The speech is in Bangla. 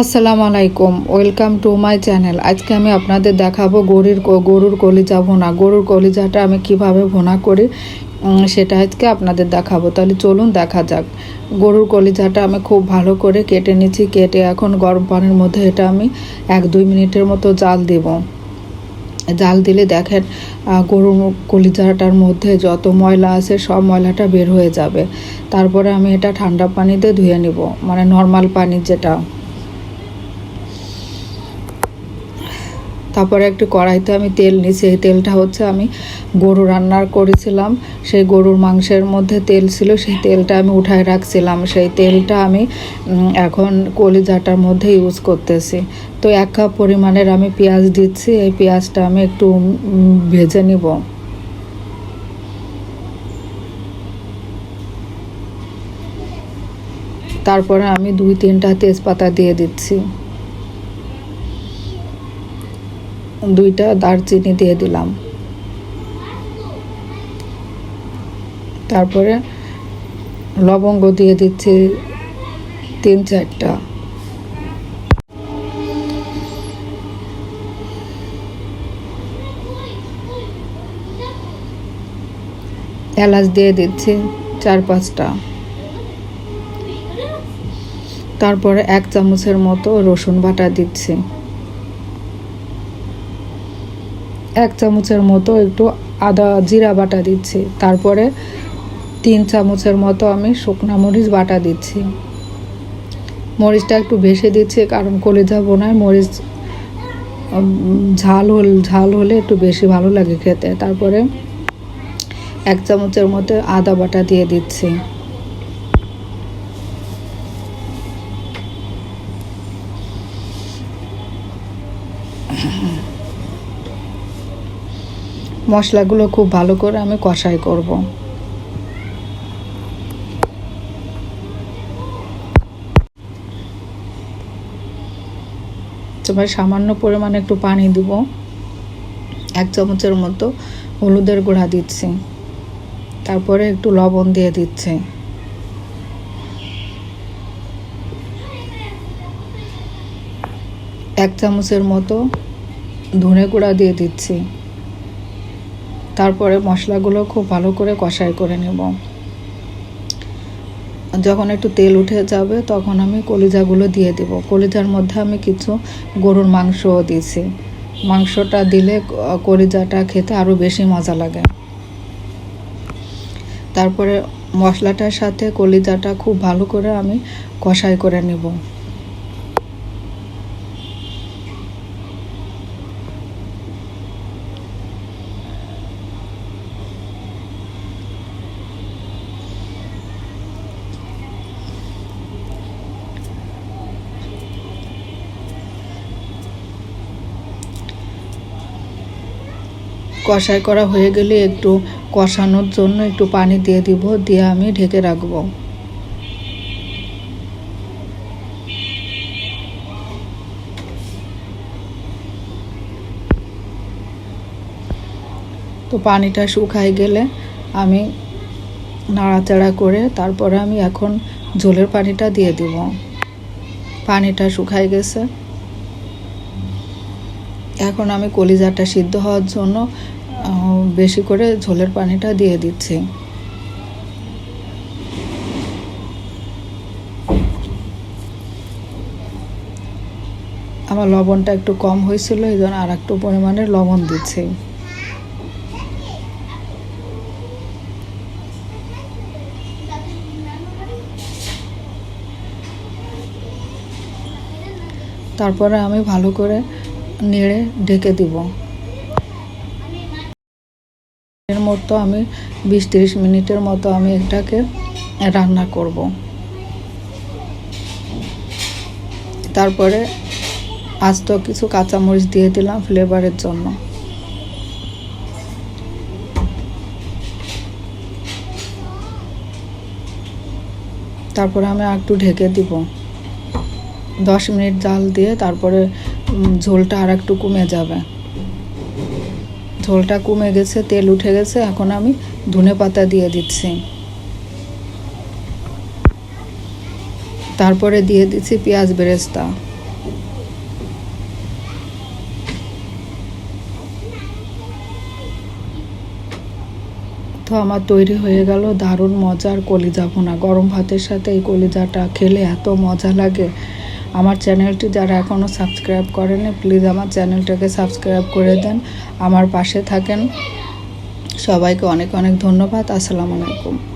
আসসালামু আলাইকুম, ওয়েলকাম টু মাই চ্যানেল। আজকে আমি আপনাদের দেখাবো গরুর গরুর কলিজা ভোনা। গরুর কলিজাটা আমি কীভাবে ভোনা করি সেটা আজকে আপনাদের দেখাবো। তাহলে চলুন দেখা যাক। গরুর কলিজাটা আমি খুব ভালো করে কেটে নিচ্ছি, কেটে এখন গরম পানির মধ্যে এটা আমি এক দুই মিনিটের মতো জাল দেব। জাল দিলে দেখেন গরুর কলিজাটার মধ্যে যত ময়লা আছে সব ময়লাটা বের হয়ে যাবে। তারপরে আমি এটা ঠান্ডা পানিতে ধুয়ে নিব মানে নর্মাল পানি যেটা। তারপরে একটু কড়াইতে আমি তেল নিছি। এই তেলটা হচ্ছে আমি গরু রান্নার করেছিলাম। সেই গরুর মাংসের মধ্যে তেল ছিল, সেই তেলটা আমি উঠায় রাখছিলাম। সেই তেলটা আমি এখন কলিজাটার মধ্যে ইউজ করতেছি। তো এক কাপ পরিমাণের আমি পেঁয়াজ দিচ্ছি। এই পেঁয়াজটা আমি একটু ভেজে নিব। তারপরে আমি দুই তিনটা তেজপাতা দিয়ে দিচ্ছি। দুইটা দারচিনি দিয়ে দিলাম। তারপরে লবঙ্গ দিয়ে দিচ্ছি তিন চারটা। এলাচ দিয়ে দিচ্ছি চার পাঁচটা। তারপরে এক চামচের মতো রসুন বাটা দিচ্ছি। এক চামচের মতো একটু আদা জিরা বাটা দিচ্ছি। তারপরে তিন চামচের মতো আমি শুকনা মরিচ বাটা দিচ্ছি। মরিচটা একটু ভেসে দিচ্ছি, কারণ কলিজা বোনায় মরিচ ঝাল হল, ঝাল হলে একটু বেশি ভালো লাগে খেতে। তারপরে এক চামচের মতো আদা বাটা দিয়ে দিচ্ছি। মশলাগুলো খুব ভালো করে আমি কষাই করব। এবার সামান্য পরিমাণে একটু পানি দিব। এক চামচের মতো হলুদের গুঁড়া দিচ্ছি। তারপরে একটু লবণ দিয়ে দিচ্ছি। এক চামচের মতো ধনে গুঁড়া দিয়ে দিচ্ছি। তারপরে মশলাগুলো খুব ভালো করে কষাই করে নেব। যখন একটু তেল উঠে যাবে, তখন আমি কলিজাগুলো দিয়ে দেব। কলিজার মধ্যে আমি কিছু গরুর মাংসও দিয়েছি। মাংসটা দিলে কলিজাটা খেতে আরও বেশি মজা লাগে। তারপরে মশলাটার সাথে কলিজাটা খুব ভালো করে আমি কষাই করে নেব। কষাই করা হয়ে গেলে একটু কষানোর জন্য একটু পানি দিয়ে দিব, দিয়ে আমি ঢেকে রাখব। তো পানিটা শুকায় গেলে আমি নাড়াচাড়া করে তারপরে আমি এখন ঝোলের পানিটা দিয়ে দিব। পানিটা শুকায় গেছে। এখন আমি কলিজাটা সিদ্ধ হওয়ার জন্য বেশি করে ঝোলের পানিটা দিয়ে দিচ্ছি। আমার লবণটা একটু কম হয়েছিল, এই জন্য আর একটু পরিমাণের লবণ দিচ্ছি। তারপরে আমি ভালো করে নেড়ে ঢেকে দিব। এর মতো আমি বিশ তিরিশ মিনিটের মতো আমি এটাকে রান্না করব। তারপরে আস্ত কিছু কাঁচামরিচ দিয়ে দিলাম ফ্লেভারের জন্য। তারপরে আমি একটু ঢেকে দিব। দশ মিনিট জাল দিয়ে তারপরে ঝোলটা আর একটু কমে যাবে। ঝোলটা কমে গেছে, তেল উঠে গেছে, এখন আমি ধনে পাতা দিয়ে দিচ্ছি। তারপরে দিয়ে দিচ্ছি পেঁয়াজ বেরেস্তা। তো আমার তৈরি হয়ে গেল দারুণ মজার কলিজা ভোনা। গরম ভাতের সাথে এই কলিজাটা খেলে এত মজা লাগে। আমার চ্যানেলটি যারা এখনও সাবস্ক্রাইব করেনি প্লিজ আমার চ্যানেলটাকে সাবস্ক্রাইব করে দেন। আমার পাশে থাকেন। সবাইকে অনেক অনেক ধন্যবাদ। আসসালামু আলাইকুম।